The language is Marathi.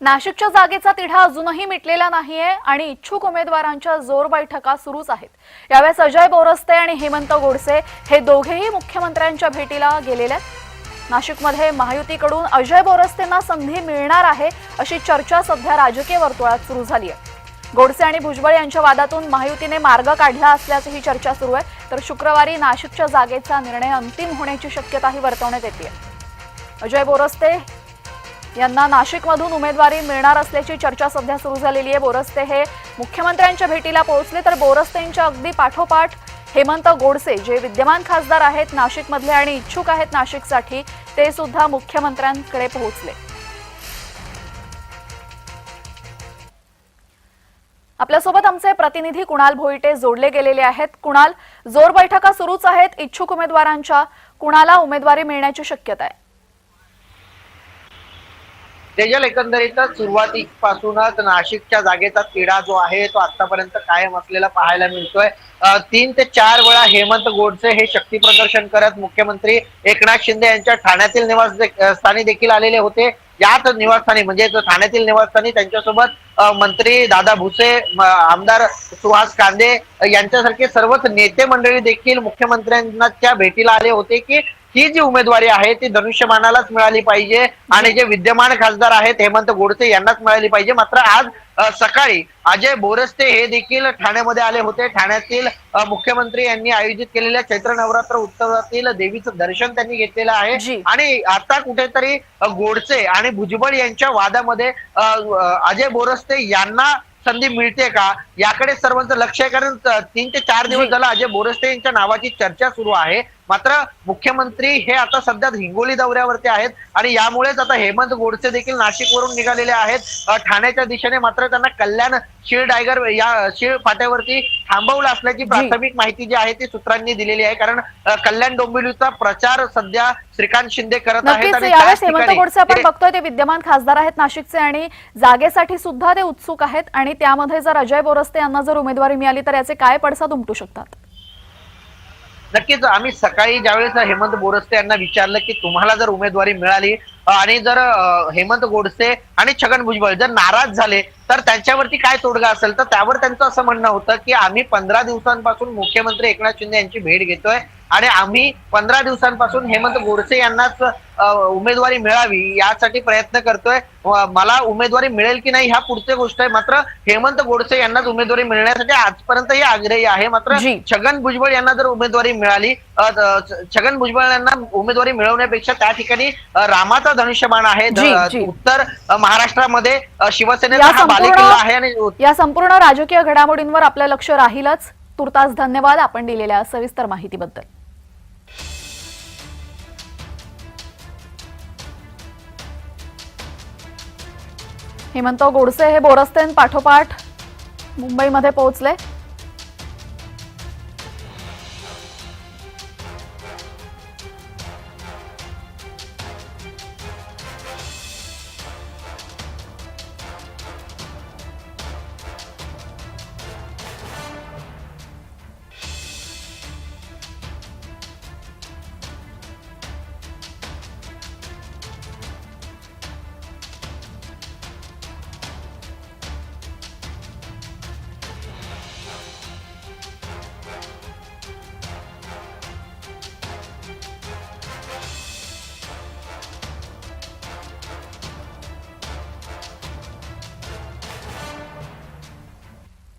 नाशिकच्या जागेचा तिढा अजूनही मिटलेला नाहीये आणि इच्छुक उमेदवारांच्या जोर बैठका सुरूच आहेत. यावेळेस अजय बोरस्ते आणि हेमंत गोडसे हे दोघेही मुख्यमंत्र्यांच्या भेटीला गेलेले आहेत. नाशिकमध्ये महायुतीकडून अजय बोरस्तेंना संधी मिळणार आहे अशी चर्चा सध्या राजकीय वर्तुळात सुरू झाली आहे गोडसे आणि भुजबळ यांच्या वादातून महायुतीने मार्ग काढला असल्याची ही चर्चा सुरू आहे. तर शुक्रवारी नाशिकच्या जागेचा निर्णय अंतिम होण्याची शक्यताही वर्तवण्यात येते अजय बोरस्ते यांना नाशिकमधून उमेदवारी मिळणार असल्याची चर्चा सध्या सुरू झालेली आहे. बोरस्ते हे मुख्यमंत्र्यांच्या भेटीला पोहोचले तर बोरस्तेंच्या अगदी पाठोपाठ हेमंत गोडसे जे विद्यमान खासदार आहेत नाशिकमधले आणि इच्छुक आहेत नाशिकसाठी ते सुद्धा मुख्यमंत्र्यांकडे पोहोचले. आपल्यासोबत आमचे प्रतिनिधी कुणाल भोईटे जोडले गेलेले आहेत. कुणाल जोर बैठका सुरूच आहेत. इच्छुक उमेदवारांच्या कुणाला उमेदवारी मिळण्याची शक्यता आहे? तेजल एकंदरीतच सुरुवातीपासूनच नाशिकच्या जागेचा तिढा जो आहे तो आतापर्यंत कायम असलेला पाहायला मिळतोय. तीन ते चार वेळा हेमंत गोडसे हे शक्ती प्रदर्शन करत मुख्यमंत्री एकनाथ शिंदे यांच्या ठाण्यातील निवास स्थानी देखील आलेले होते. याच निवासस्थानी म्हणजे ठाण्यातील निवासस्थानी त्यांच्यासोबत मंत्री दादा भुसे आमदार सुहास कांदे यांच्यासारखे सर्वच नेते मंडळी देखील मुख्यमंत्र्यांच्या भेटीला आले होते की ही जी उमेदवारी आहे ती धनुष्यमानालाच मिळाली पाहिजे आणि जे विद्यमान खासदार आहेत हेमंत गोडसे यांनाच मिळाली पाहिजे. मात्र आज सकाळी अजय बोरस्ते हे देखील ठाण्यामध्ये आले होते. ठाण्यातील मुख्यमंत्री यांनी आयोजित केलेल्या चैत्र नवरात्र उत्सवातील देवीचं दर्शन त्यांनी घेतलेलं. आहे. आणि आता कुठेतरी गोडसे आणि भुजबळ यांच्या वादामध्ये अजय बोरस्ते यांना संधी मिळते का? याकडे सर्वांचं लक्ष आहे. कारण तीन ते चार दिवस. झाला अजय बोरस्ते यांच्या नावाची चर्चा सुरू आहे. मात्र मुख्यमंत्री हे आता सध्या हिंगोली दौऱ्यावरती आहेत आणि यामुळेच आता हेमंत गोडसे देखील नाशिकवरून निघालेले आहेत. ठाण्याच्या दिशेने मात्र त्यांना कल्याण शीळ डायगर या शीळ फाट्यावरती थांबवलं असल्याची प्राथमिक माहिती जी आहे ती सूत्रांनी दिलेली आहे. कारण कल्याण डोंबिवलीचा प्रचार सध्या श्रीकांत शिंदे करत आहेत हेमंत गोडसे आपण बघतोय ते विद्यमान खासदार आहेत नाशिकचे आणि जागेसाठी सुद्धा ते उत्सुक आहेत आणि त्यामध्ये जर अजय बोरस्ते यांना जर उमेदवारी मिळाली तर याचे काय पडसाद उमटू शकतात? नक्कीच आम्ही सकाळी ज्यावेळेस हेमंत बोरस्ते यांना विचारलं की तुम्हाला जर उमेदवारी मिळाली आणि जर हेमंत गोडसे आणि छगन भुजबळ जर नाराज झाले तर त्यांच्यावरती काय तोडगा असेल? तर त्यावर त्यांचं असं म्हणणं होतं की आम्ही पंधरा दिवसांपासून मुख्यमंत्री एकनाथ शिंदे यांची भेट घेतोय आणि आम्ही पंधरा दिवसांपासून हेमंत गोडसे यांनाच उमेदवारी मिळावी यासाठी प्रयत्न करतोय. मला उमेदवारी मिळेल की नाही ह्या पुढची गोष्ट आहे. मात्र हेमंत गोडसे यांनाच उमेदवारी मिळण्यासाठी आजपर्यंतही आग्रही आहे. मात्र. छगन भुजबळ यांना जर उमेदवारी मिळाली छगन भुजबळ यांना उमेदवारी मिळवण्यापेक्षा त्या ठिकाणी रामाचा धनुष्यबाण आहे. उत्तर महाराष्ट्रामध्ये शिवसेनेचा बालेकिल्ला आहे आणि या संपूर्ण राजकीय घडामोडींवर आपलं लक्ष राहीलच. तुर्तास धन्यवाद आपण दिलेल्या सविस्तर माहितीबद्दल. हेमंत गोडसे हे बोरस्तेन पाठोपाठ मुंबईमध्ये पोहोचले.